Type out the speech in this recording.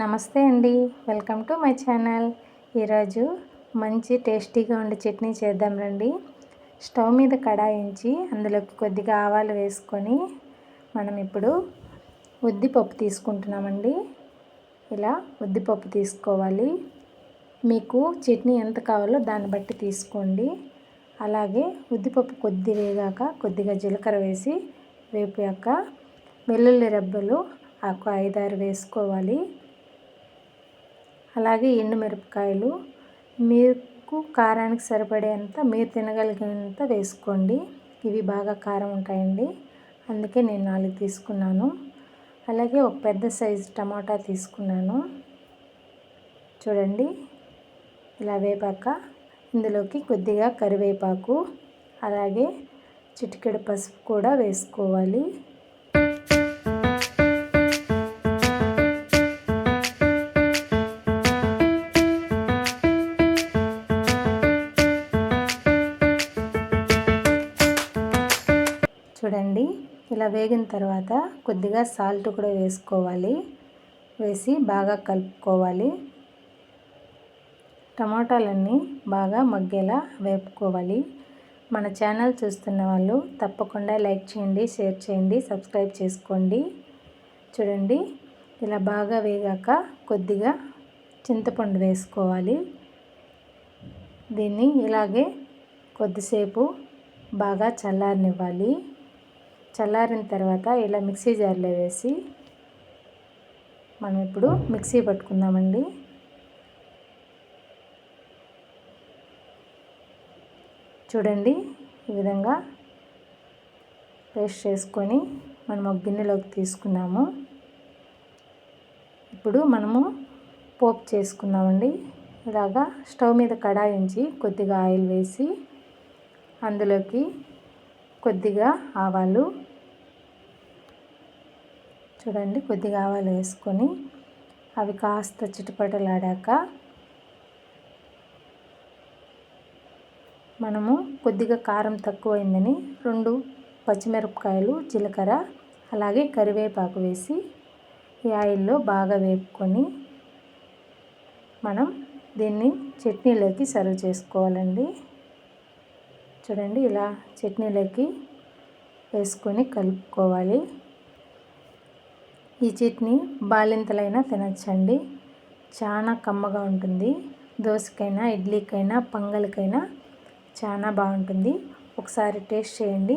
నమస్తే అండి. Welcome to my channel. ఈరోజు మంచి టేస్టీగా ఉండే చట్నీ చేద్దాం రండి. స్టవ్ మీద కడాయించి అందులోకి కొద్దిగా ఆవాలు వేసుకొని మనం ఇప్పుడు ఉద్దిపప్పు తీసుకుంటున్నామండి. ఇలా ఉద్దిపప్పు తీసుకోవాలి. మీకు చట్నీ ఎంత కావాలో దాన్ని బట్టి తీసుకోండి. అలాగే ఉద్దిపప్పు కొద్ది వేగాక కొద్దిగా జీలకర్ర వేసి వేపాక వెల్లుల్లి రెబ్బలు ఒక ఐదారు వేసుకోవాలి. అలాగే ఎండుమిరపకాయలు. మీకు కారానికి సరిపడేంత మీరు తినగలిగినంత వేసుకోండి. ఇవి బాగా కారం ఉంటాయండి. అందుకే నేను నాలుగు తీసుకున్నాను. అలాగే ఒక పెద్ద సైజు టమాటా తీసుకున్నాను. చూడండి. ఇలా వేపాక ఇందులోకి కొద్దిగా కరివేపాకు అలాగే చిటికెడు పసుపు కూడా వేసుకోవాలి. చూడండి. ఇలా వేగిన తర్వాత కొద్దిగా సాల్ట్ కూడా వేసుకోవాలి. వేసి బాగా కలుపుకోవాలి. టమాటాలన్నీ బాగా మగ్గేలా వేపుకోవాలి. మన ఛానల్ చూస్తున్న వాళ్ళు తప్పకుండా లైక్ చేయండి షేర్ చేయండి సబ్స్క్రైబ్ చేసుకోండి. చూడండి. ఇలా బాగా వేగాక కొద్దిగా చింతపండు వేసుకోవాలి. దీన్ని ఇలాగే కొద్దిసేపు బాగా చల్లారనివ్వాలి. చల్లారిన తర్వాత ఇలా మిక్సీ జార్లో వేసి మనం ఇప్పుడు మిక్సీ పట్టుకుందామండి. చూడండి ఈ విధంగా పేస్ట్ చేసుకొని మనం ఒక గిన్నెలోకి తీసుకున్నాము. ఇప్పుడు మనము పోపు చేసుకున్నామండి ఇలాగా స్టవ్ మీద కడాయి ఉంచి కొద్దిగా ఆయిల్ వేసి అందులోకి కొద్దిగా ఆవాలు చూడండి కొద్దిగా ఆవాలు వేసుకొని అవి కాస్త చిటపటలాడాక మనము కొద్దిగా కారం తక్కువైందని రెండు పచ్చిమిరపకాయలు జీలకర్ర అలాగే కరివేపాకు వేసి ఈ ఆయిల్లో బాగా వేపుకొని మనం దీన్ని చట్నీలోకి సర్వ్ చేసుకోవాలండి. చూడండి ఇలా చట్నీలోకి వేసుకొని కలుపుకోవాలి. ఈ చట్నీ బాలింతలైనా తినచ్చండి. చాలా కమ్మగా ఉంటుంది. దోశకైనా ఇడ్లీకైనా పొంగలికైనా చాలా బాగుంటుంది. ఒకసారి టేస్ట్ చేయండి.